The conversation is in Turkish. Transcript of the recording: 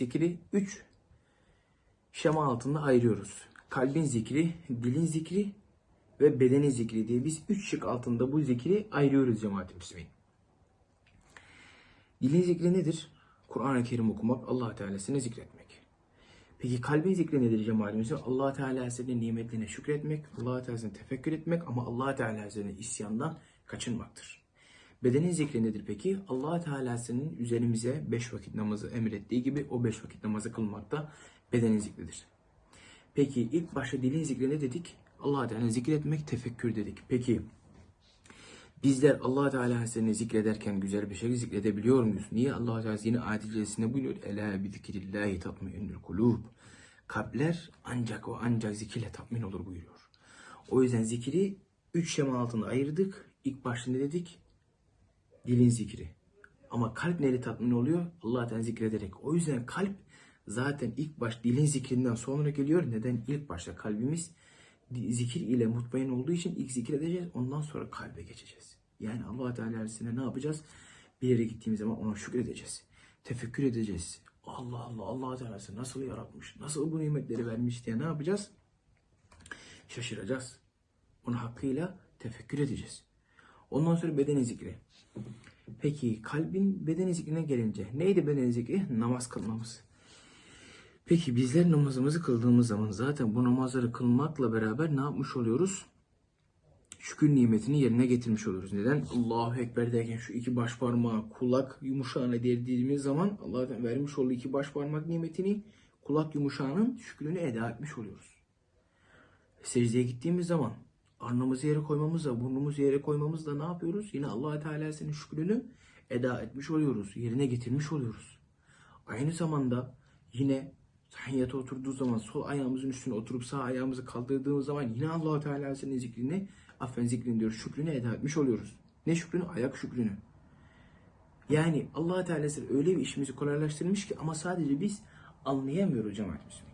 zikri 3 şema altında ayırıyoruz. Kalbin zikri, dilin zikri ve bedenin zikri diye biz 3 şık altında bu zikri ayırıyoruz cemaat-i müslimin. Dilin zikri nedir? Kur'an-ı Kerim okumak, allah Teala'sını zikretmek. Peki kalbin zikri nedir cemaat-i müslimin? allah Teala'sının nimetlerine şükretmek, allah Teala'sını tefekkür etmek ama allah Teala'sının isyandan kaçınmaktır. Bedenin zikri nedir peki? allah Teala'sının üzerimize beş vakit namazı emrettiği gibi o beş vakit namazı kılmak da bedenin zikridir. Peki ilk başta dilin zikri ne dedik? allah Teala'nı zikretmek, tefekkür dedik. Peki bizler allah Teala'nın seni zikrederken güzel bir şey zikredebiliyor muyuz? Niye allah Teala yine ayet-i celsinde buyuruyor? Ela bi zikrillahi tatmainnul kulub. Kalpler ancak o ancak zikirle tatmin olur buyuruyor. O yüzden zikri üç şema altında ayırdık. İlk başta ne dedik? Dilin zikri. Ama kalp neyle tatmin oluyor? Allah Teala zikrederek. O yüzden kalp zaten ilk baş dilin zikrinden sonra geliyor. Neden? İlk başta kalbimiz zikir ile mutmain olduğu için ilk zikredeceğiz. Ondan sonra kalbe geçeceğiz. Yani Allah Teala'sine ne yapacağız? Bir yere gittiğimiz zaman ona şükredeceğiz. Tefekkür edeceğiz. Allah Allah Allah Teala'sı nasıl yaratmış? Nasıl bu nimetleri vermiş diye ne yapacağız? Şaşıracağız. Onu hakkıyla tefekkür edeceğiz. Ondan sonra beden zikri. Peki kalbin beden zikrine gelince neydi beden zikri? Namaz kılmamız. Peki bizler namazımızı kıldığımız zaman zaten bu namazları kılmakla beraber ne yapmış oluyoruz? Şükür nimetini yerine getirmiş oluyoruz. Neden? Allahu Ekber derken şu iki baş parmağı kulak yumuşağına değdiğimiz zaman Allah'tan vermiş olduğu iki baş parmak nimetini kulak yumuşağının şükrünü eda etmiş oluyoruz. Secdeye gittiğimiz zaman alnımızı yere koymamızla, burnumuzu yere koymamızla ne yapıyoruz? Yine allah Teala'sının şükrünü eda etmiş oluyoruz, yerine getirmiş oluyoruz. Aynı zamanda yine tahiyyata oturduğu zaman sol ayağımızın üstüne oturup sağ ayağımızı kaldırdığımız zaman yine allah Teala'sının zikrini, affen zikrini diyoruz, şükrünü eda etmiş oluyoruz. Ne şükrünü? Ayak şükrünü. Yani allah Teala öyle bir işimizi kolaylaştırmış ki ama sadece biz anlayamıyoruz cemaat Müslüman.